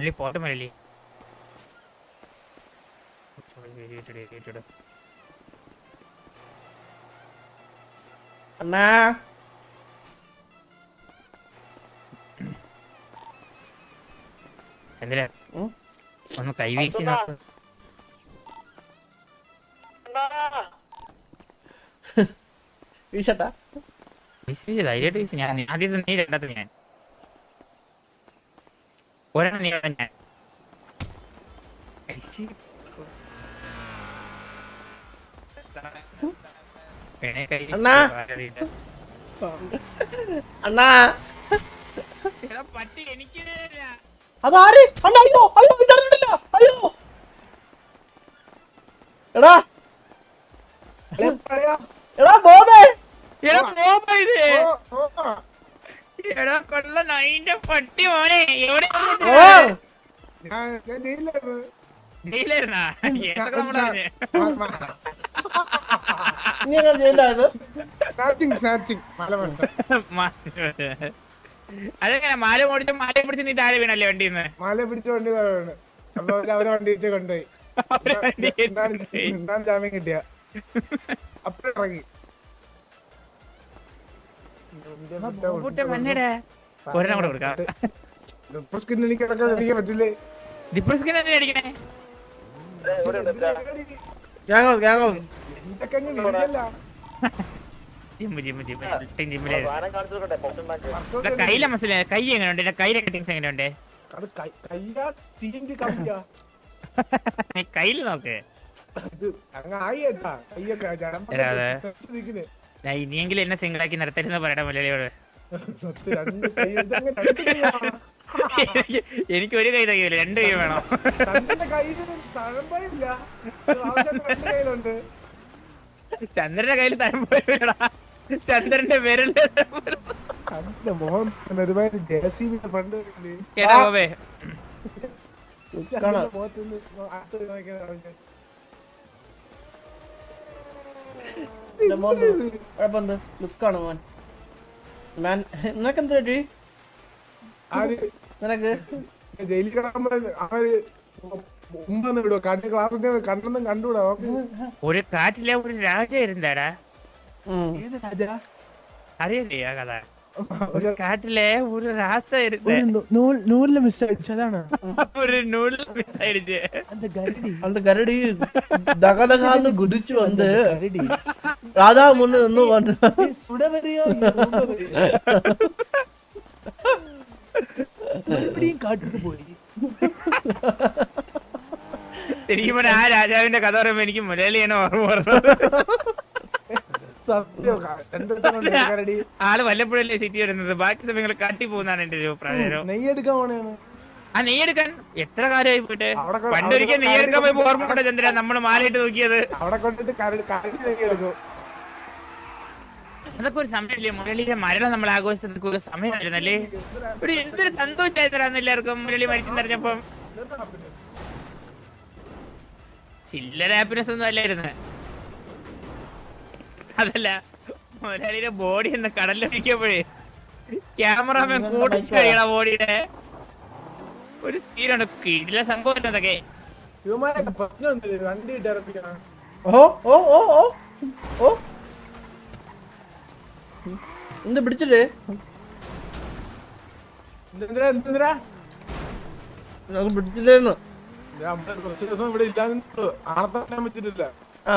മുരളി പോട്ടെ മുരളി അണ്ണാ. ചന്ദ്ര ഒന്ന് കൈവീശി നോക്ക്. വീശട്ടാ. വീശി വീശി ധൈര്യമായിട്ട് വീശി. ഞാൻ ആദ്യത്തെ നീ രണ്ടാമത്തെ ഞാൻ ഒരെണ്ണം നീ ഞാൻ അണ്ണാ. അണ്ണാ എടാ, പട്ടി എനിക്ക്. അതാര് അണ്ണാ അയ്യോ അയ്യോ ഇതറിഞ്ഞിട്ടില്ല അയ്യോ എടാ എടാ ബോബേ എടാ, ബോബേ ഇത്. എടാ, കൊള്ള നായിന്റെ പട്ടി മോനെ. എവിടെ? ജയിലായിരുന്നാ അതെങ്ങനെ? മാല ഓടിച്ച മാല പിടിച്ച് നീ താഴെ വീണല്ലേ വണ്ടിന്ന്? മാല പിടിച്ച വണ്ടി താഴെ വീണ്. അപ്പൊ അവർ വണ്ടി ഇട്ട് കൊണ്ടുപോയി. ജാമ്യം കിട്ടിയ. അപ്പൊ ഇറങ്ങി. ഒരെണ്ണം കൂടെ കൊടുക്കാം. ഡിപ്രസ്കിൻ തന്നെ അടിക്കണേ? കയ്യിലെ മസിലെ കൈ എങ്ങനെയുണ്ട്? എന്റെ കയ്യിലെ കട്ടിങ്സ് എങ്ങനെയുണ്ട്? അത് കൈ- കയ്യാ TNT കമ്പിയാ. നീ കയ്യിൽ നോക്ക്. അങ്ങ് ആയി കേട്ടാ. കയ്യൊക്കെ ഇനിയെങ്കിലും എന്നെ സിംഗിളാക്കി നിർത്തരുന്ന് പറയണ മലയാളിയോട്. എനിക്ക് ഒരു കൈ തകയില്ല രണ്ട് കൈ വേണം? ചന്ദ്രന്റെ കയ്യിൽ തരംപോടാ ചന്ദ്രന്റെ വിരലിന്റെ ഫണ്ട് കേട്ടാ ബോബേ. കുഴപ്പമെന്ത് ലുക്കാണ് മോൻ. മാൻ നിനക്ക് എന്ത് പറ്റി നിനക്ക്? ജയിലിൽ അവർ മുമ്പൊന്നും വിടുവോ? കണ്ണ് ക്ലാസ് കണ്ടെന്നും ഒരു കാറ്റിലെ ഒരു രാജ ഇരുന്നാടാ. ഏത് രാജ? അറിയില്ലേ ആ കഥ? ഒരു കാട്ടിലെ ഒരു രാസ ഇരുന്ന് നൂലില് മിസ് അടിച്ചതാണ് ഒരു നൂഡിൽ മിസ്സായിടിച്ച് அந்த கரடி அந்த கரடி தகதகான்னு குதிச்சு வந்து ராதா முன்னு நின்னு வந்து சுடவரையோ மறுபடியும் காட்டுக்கு போய் ശരിക്കും പറഞ്ഞാ ആ രാജാവിന്റെ കഥ പറയുമ്പോ എനിക്ക് മുരളിയാണ് ഓർമ്മ പറഞ്ഞത് ആൾ വല്ലപ്പോഴല്ലേ സിറ്റി വരുന്നത് ബാക്കി സമയങ്ങൾ കാട്ടി പോകുന്നതാണ് എന്റെ ഒരു അഭിപ്രായം നെയ്യെടുക്കാൻ പോണേണ്. ആ നെയ്യെടുക്കാൻ എത്ര കാലമായി പോയിട്ട്? പണ്ടൊരിക്കൽ നെയ്യെടുക്കാൻ പോയി കരടി ഓർമ്മ കൊണ്ട് ചന്ദ്ര നമ്മൾ മാലയിട്ട് നോക്കിയത്. അവിടെ കൊണ്ടിട്ട് അതൊക്കെ ഒരു സമയമില്ലേ? മുരളിയുടെ മരണം നമ്മൾ ആഘോഷിച്ചതൊക്കെ ഒരു സമയമായിരുന്നല്ലേ? ഒരു എന്തൊരു സന്തോഷമായിരുന്നു എല്ലാവർക്കും മുരളി മരിച്ചെന്നറിഞ്ഞപ്പം. ചില്ലര ഹാപ്പിനെസ് ഒന്നും അല്ലായിരുന്നു. അതല്ല മുതലാളിയുടെ ബോഡി എന്ന കടലിലൊഴിക്കപ്പോഴേ ക്യാമറാമാൻ കൂട്ടിച്ചറിയണ ബോഡിയുടെ ഒരു സീനാണ് കീഴിലെ സംഭവം അതൊക്കെ. ഇവന്മാരൊക്കെ പ്രശ്നം എന്തില്ല വണ്ടി ഇട്ടിറപ്പിക്കണം ഓ ഓ ഓ ഓ. ഓ. എന്ത് പിടിച്ചില്ലേ? പിടിച്ചില്ലേന്ന്. കുറച്ച് ദിവസം ഇവിടെ ഇല്ലാന്ന് ആർത്താൻ പറ്റിട്ടില്ല ആ.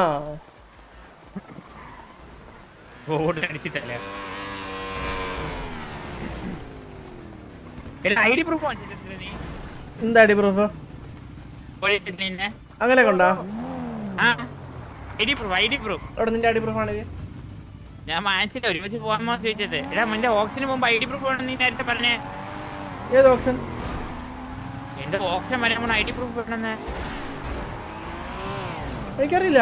ബോർഡ് അടിച്ചിട്ടല്ലേ ഐ ഡി പ്രൂഫ് അങ്ങനെ കൊണ്ടാ? ഐ ഡി പ്രൂഫ് നിന്റെ ഞാൻ വാങ്ങിച്ചില്ല ഒരുമിച്ച് ചോദിച്ചത്. എടാ മുന്റെ ഓക്സിന് മുമ്പ് ഐ ഡി പ്രൂഫ് വേണം നീ നേരത്തെ പറഞ്ഞേ. ഏത് എന്റെ ഓക്സിജൻ വരാൻ ഐ ഡി പ്രൂഫ് വേണമെന്ന്. എനിക്കറിയില്ല.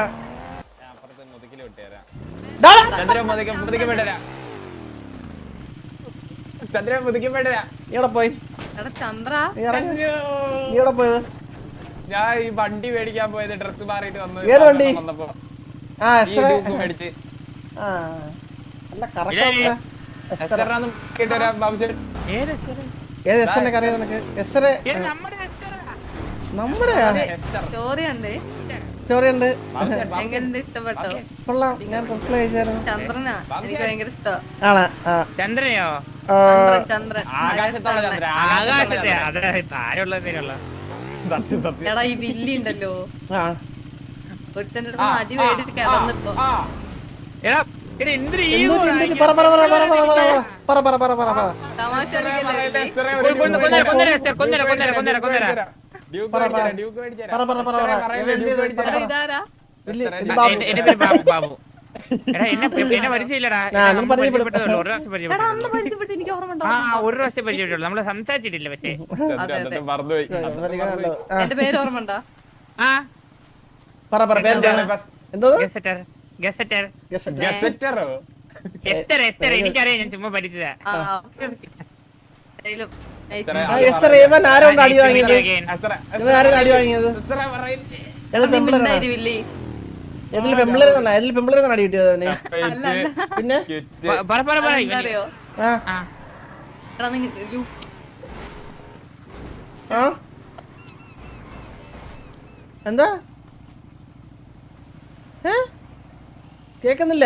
ഞാൻ ഈ വണ്ടി മേടിക്കാൻ പോയത് ഡ്രസ് മാറിയിട്ട് വന്നത് ഏത് വണ്ടി? എസ് എന്നെ അറിയാം നമ്മുടെ സ്റ്റോറി ഉണ്ട് എങ്ങനെയുണ്ട് ഇഷ്ടപ്പെട്ടോ കൊള്ളാം. ഞാൻ റിപ്ലൈ അയച്ചായിരുന്നു ചന്ദ്രനാ? എനിക്ക് ഭയങ്കര ഇഷ്ടം. ആണ് ആ. ചന്ദ്രനെയോ? ചന്ദ്രൻ ചന്ദ്രൻ. ആകാശത്തോളം ചന്ദ്ര ആകാശത്തെ. അതെ താഴെയുള്ള എന്തിനുള്ള എടാ ഈ വില്ലി ഉണ്ടല്ലോ. ആ. ഒരുത്തന്റെ അടുത്ത് അടി വേടിട്ട് കിടന്നിപ്പോ. ആ എടാ എടാ എന്തൊരു ഈ പറ പറ പറ പറ പറ പറ പറ. പറ പറ പറ പറ തമാശ കളിക്കല്ലേ കൊന്നര കൊന്നര കൊന്നര കൊന്നര കൊന്നര ഒരു നമ്മൾ സംസാരിച്ചിട്ടില്ല പക്ഷേ. പേര് ആ. പറ പറ എന്തോ? എനിക്കറിയാം ഞാൻ ചുമ്മാ പഠിച്ചതാ. ഇവൻ അടി പിന്നെ? ആ. എന്താ? കേക്കുന്നില്ല.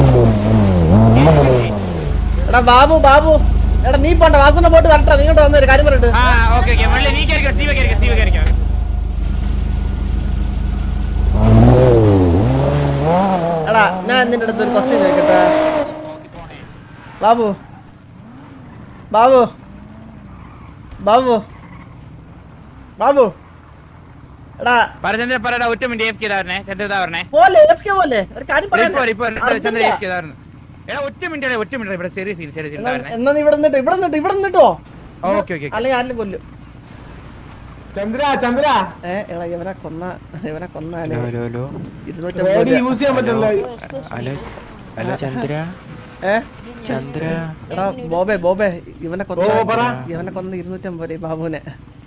എടാ ബാബു ബാബു. എടാ നീ പോണ്ട വാസന പോട്ട് വരട്ടെ. നീ ഇങ്ങോട്ട് വന്നൊരു കാര്യം പറഞ്ഞിട്ട് ആ ഓക്കെ ഓക്കെ. മള്ളി നീ സ്റ്റീവ് സ്റ്റീവ് എടാ ഞാൻ നിന്റെ അടുത്ത് ഒരു ക്വസ്റ്റ്യൻ ചോദിക്കട്ടെ. ബാബു. ബാബു. ബാബു. ബാബു. എടാ. പറഞ്ഞ പറടാ ഒറ്റ മിനിറ്റ് എഫ് പറഞ്ഞേ പോലെ എഫ് കെ പോലെ ഒരു കാര്യം ഇപ്പൊ പറയാൻ ഇപ്പൊ ചന്ദ്ര എഫ് ചെയ്തായിരുന്നു എടാ ഒറ്റ മിനിറ്റ് ഒറ്റ മിനിറ്റ് ഇവിടെ ചെറിയ സീൻ ചെറിയ സീൻ ഉണ്ടായിരുന്നേ എന്നാ നീ ഇവിടെ നിന്നിട്ട് ഇവിടെ നിന്നിട്ട് ഇവിടെ നിന്നിട്ടോ? ഓക്കെ ഓക്കെ അല്ലെങ്കിൽ ആരിലും കൊല്ലും. ചന്ദ്ര ചന്ദ്ര. എടാ ഇവനെ കൊന്ന ഇവനെ കൊന്നാലേ ഹലോ ഹലോ ഇരുന്നൂറ്റമ്പത് റേഡി രൂപ. യൂസ് ചെയ്യാൻ പറ്റില്ല ഹലോ. ഹലോ ചന്ദ്ര. ഏ? ചന്ദ്ര. എടാ ബോബെ ബോബെ ഇവനെ കൊന്ന ഓ, പറ. ഇവനെ കൊന്ന ഇരുന്നൂറ്റമ്പത് രൂപ ബാബുവിനെ.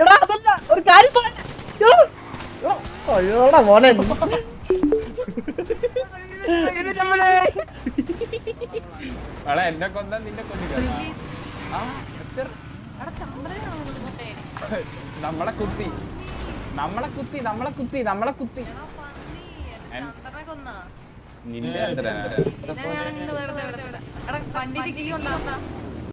എടാ, അതല്ല, ഒരു കാര്യം അയ്യോടാ മോനെ. എടാ, എന്നെ കൊന്നാ നിന്നെ കൊന്നില്ല. നമ്മളെ കുത്തി. നമ്മളെ കുത്തി നമ്മളെ കുത്തി നമ്മളെ കുത്തി. കൊന്നാ? നിന്റെ അന്തരാ.